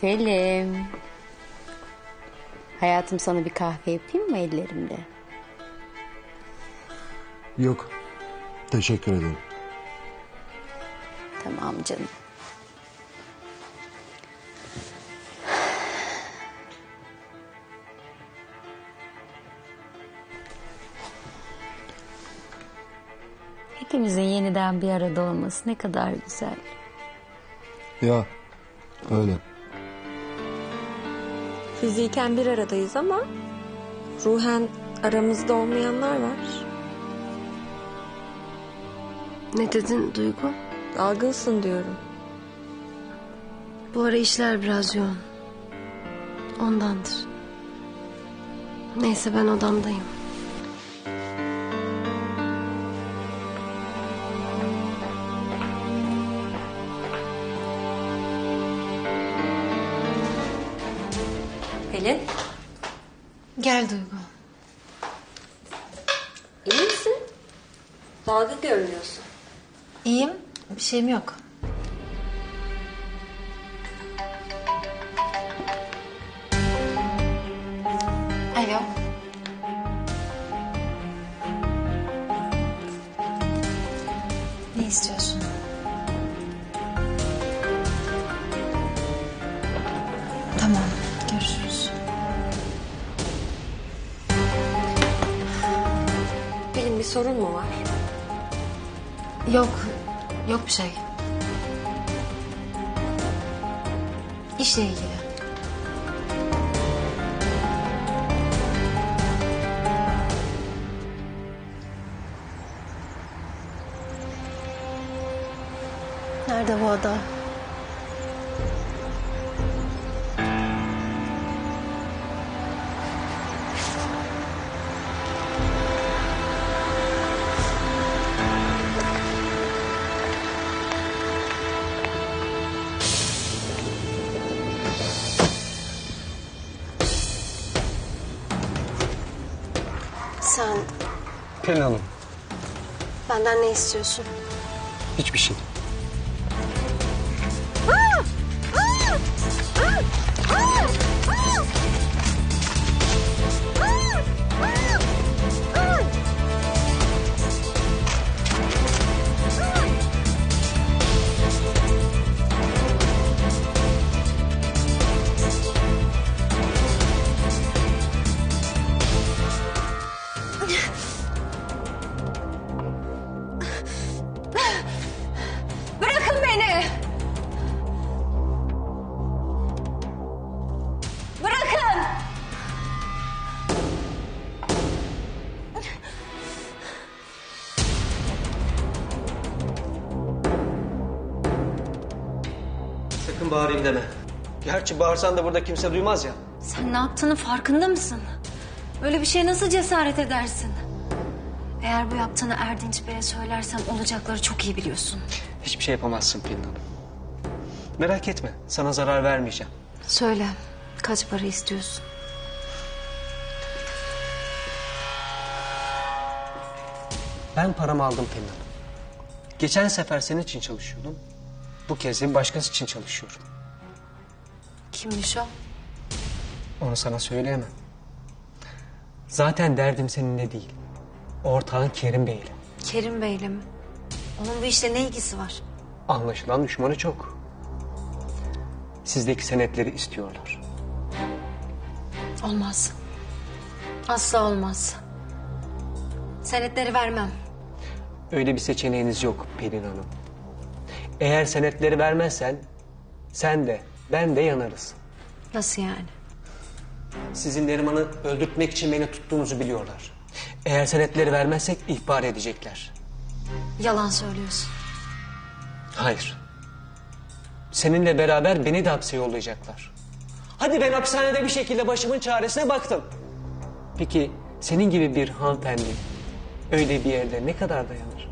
Selim. Hayatım sana bir kahve yapayım mı ellerimle? Yok. Teşekkür ederim. Tamam canım. Hepimizin yeniden bir arada olması ne kadar güzel. Ya öyle. Fiziken bir aradayız ama ruhen aramızda olmayanlar var. Ne dedin Duygu? Dalgınsın diyorum. Bu ara işler biraz yoğun. Ondandır. Neyse ben odamdayım. Pelin, Gel Duygu. iyi misin? Dalgın görünüyorsun. İyiyim. Bir şeyim yok. Alo. Ne istiyorsun? Bir sorun mu var? Yok, yok bir şey. İşle ilgili. Nerede bu ada? Sen Pelin Hanım. benden ne istiyorsun? Hiçbir şey. Sakın bağırayım deme. Gerçi bağırsan da burada kimse duymaz ya. Sen ne yaptığının farkında mısın? Böyle bir şeye nasıl cesaret edersin? Eğer bu yaptığını Erdinç Bey'e söylersen olacakları çok iyi biliyorsun. Hiçbir şey yapamazsın Pelin Hanım. Merak etme, sana zarar vermeyeceğim. Söyle, kaç para istiyorsun? Ben paramı aldım Pelin Hanım. Geçen sefer senin için çalışıyordum. Bu kez de bir başkası için çalışıyorum. Kimmiş o? Onu sana söyleyemem. Zaten derdim seninle değil. Ortağın Kerim Bey'le. Kerim Bey'le mi? Onun bu işle ne ilgisi var? Anlaşılan düşmanı çok. Sizdeki senetleri istiyorlar. Olmaz. Asla olmaz. Senetleri vermem. Öyle bir seçeneğiniz yok Pelin Hanım. Eğer senetleri vermezsen sen de ben de yanarız. Nasıl yani? Sizin Neriman'ı öldürtmek için beni tuttuğunuzu biliyorlar. Eğer senetleri vermezsek ihbar edecekler. Yalan söylüyorsun. Hayır. Seninle beraber beni de hapse yollayacaklar. Hadi ben hapishanede bir şekilde başımın çaresine baktım. Peki senin gibi bir hanımefendi öyle bir yerde ne kadar dayanır?